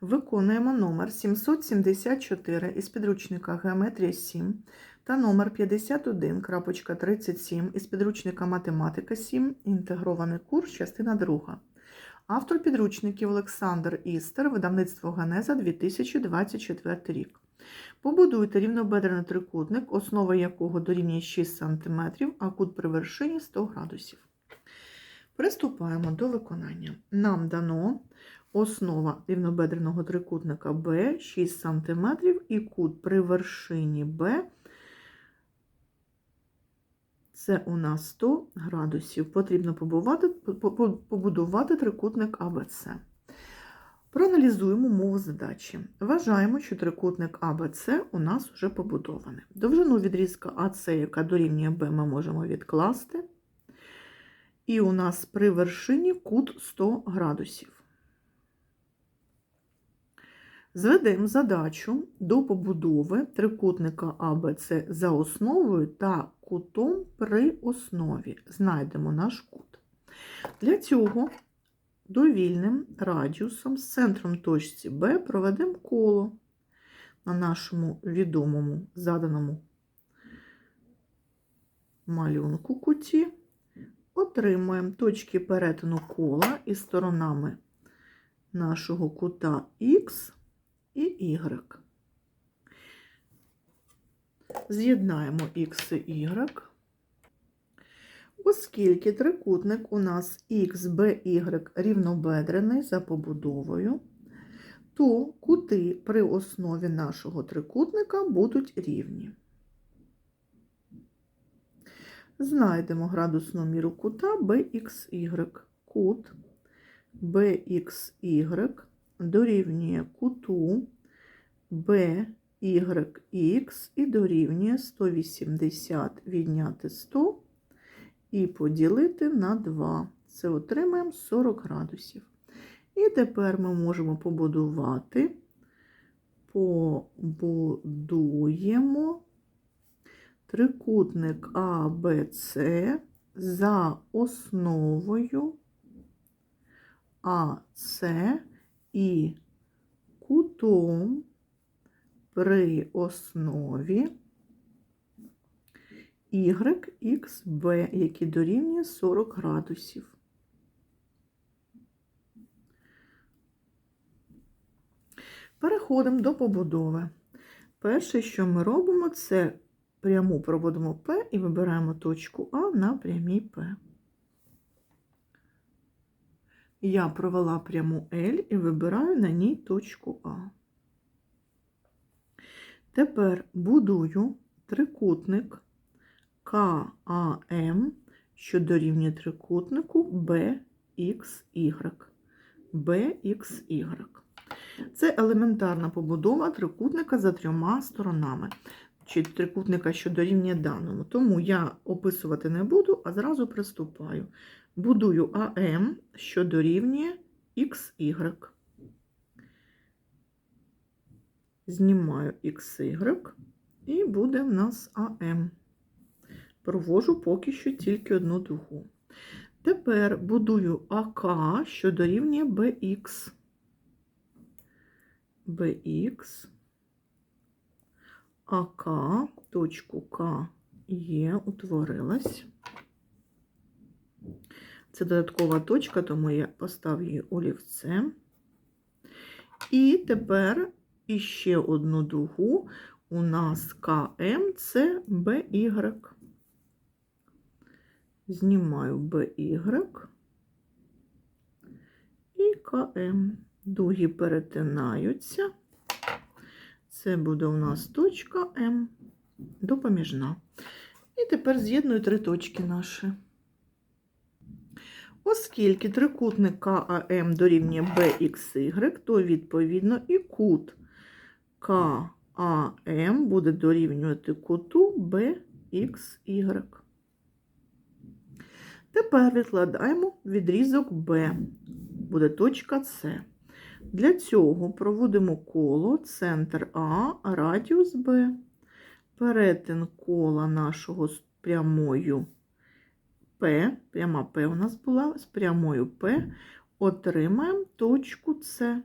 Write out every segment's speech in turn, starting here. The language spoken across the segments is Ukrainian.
Виконуємо номер 774 із підручника Геометрія 7 та номер 51.37 із підручника Математика 7. Інтегрований курс, частина 2. Автор підручників Олександр Істер, видавництво Ганеза 2024 рік. Побудуйте рівнобедрений трикутник, основа якого дорівнює 6 см, а кут при вершині 100 градусів. Приступаємо до виконання. Нам дано основа рівнобедреного трикутника Б 6 см і кут при вершині Б це у нас 100 градусів. Потрібно побувати, побудувати трикутник АБЦ. Проаналізуємо мову задачі. Вважаємо, що трикутник АБЦ у нас вже побудований. Довжину відрізка АЦ, яка дорівнює Б, ми можемо відкласти. І у нас при вершині кут 100 градусів. Зведемо задачу до побудови трикутника АБЦ за основою та кутом при основі. Знайдемо наш кут. Для цього довільним радіусом з центром точці Б проведемо коло на нашому відомому заданому малюнку куті. Отримуємо точки перетину кола із сторонами нашого кута Х і Y. З'єднаємо Х і Y. Оскільки трикутник у нас XBY рівнобедрений за побудовою, то кути при основі нашого трикутника будуть рівні. Знайдемо градусну міру кута BXY. Кут BXY дорівнює куту BYX і дорівнює 180 відняти 100 і поділити на 2. Це отримаємо 40 градусів. І тепер ми можемо побудувати, побудуємо трикутник АБЦ за основою АС і кутом при основі YXB, який дорівнює 40 градусів. Переходимо до побудови. Перше, що ми робимо, це пряму проводимо П і вибираємо точку А на прямій П. Я провела пряму L і вибираю на ній точку А. Тепер будую трикутник КАМ, що дорівнює трикутнику BXY. BXY. Це елементарна побудова трикутника за трьома сторонами, чи трикутника, що дорівнює даному. Тому я описувати не буду, а зразу приступаю. Будую АМ, що дорівнює XY. Знімаю XY, і буде в нас АМ. Провожу поки що тільки одну дугу. Тепер будую АК, що дорівнює BX. BX, АК, точку К є, утворилась. Це додаткова точка, тому я поставлю її олівцем. І тепер іще одну дугу у нас КМ це BY. Знімаю BY і КМ. Дуги перетинаються. Це буде у нас точка М допоміжна. І тепер з'єдную три точки наші. Оскільки трикутник КАМ дорівнює BXY, то відповідно і кут КАМ буде дорівнювати куту BXY. Тепер відкладаємо відрізок Б, буде точка С. Для цього проводимо коло, центр А, радіус Б, перетин кола нашого з прямою П, пряма П у нас була, з прямою П отримаємо точку С.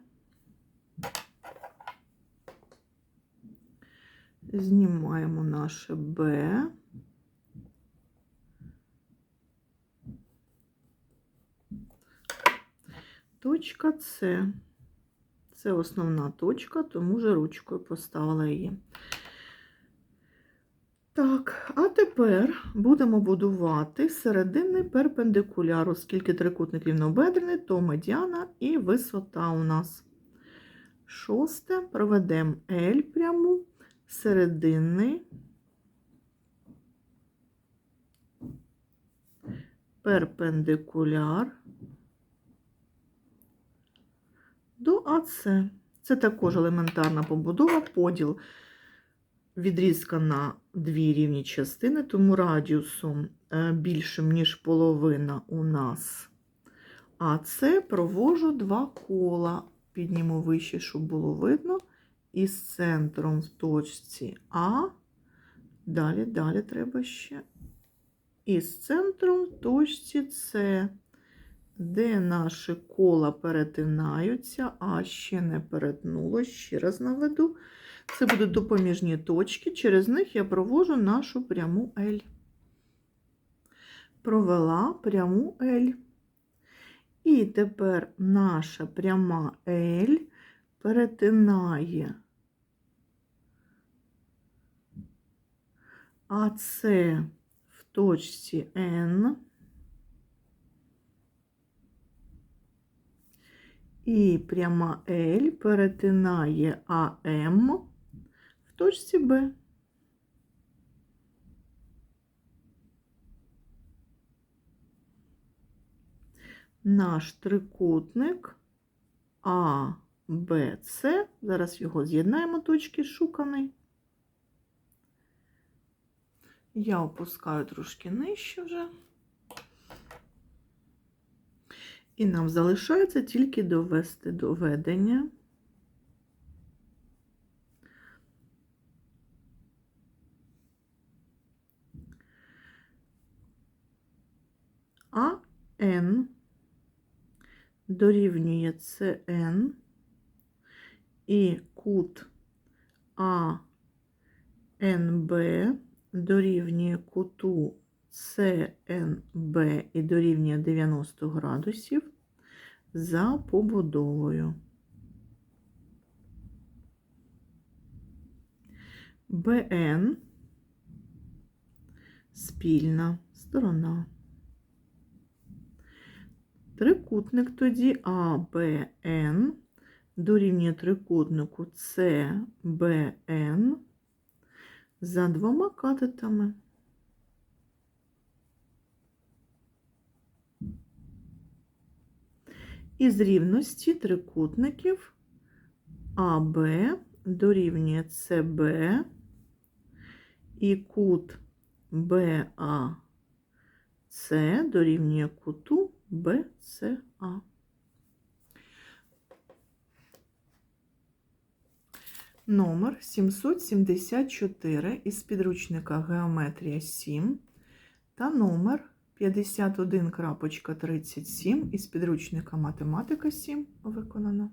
Знімаємо наше Б. Точка С. Це основна точка, тому вже ручкою поставила її. Тепер будемо будувати серединний перпендикуляр, оскільки трикутник рівнобедрений, то медіана і висота у нас. Шосте. Проведемо L пряму, серединний перпендикуляр до АЦ. Це також елементарна побудова, поділ відрізка на дві рівні частини, тому радіусом е, більшим, ніж половина у нас. А це провожу два кола. Підніму вище, щоб було видно. Із центром в точці А. Далі, далі треба ще. І з центром в точці С, де наші кола перетинаються, а ще не перетнуло. Ще раз наведу. Це будуть допоміжні точки, через них я провожу нашу пряму L. Провела пряму L. І тепер наша пряма L перетинає АС в точці N. І пряма L перетинає АМ точці Б. Наш трикутник А, Б, С. Зараз його з'єднаємо точки шуканий. Я опускаю трошки нижче вже. І нам залишається тільки довести до Н дорівнює СН і кут АНБ дорівнює куту СНБ і дорівнює 90 градусів за побудовою. БН спільна сторона. Трикутник тоді АБН дорівнює трикутнику СБН за двома катетами. Із рівності трикутників АБ дорівнює СБ і кут БАЦ дорівнює куту БЦА. Номер 774 із підручника Геометрія 7 та номер 51.37 із підручника Математика 7 виконано.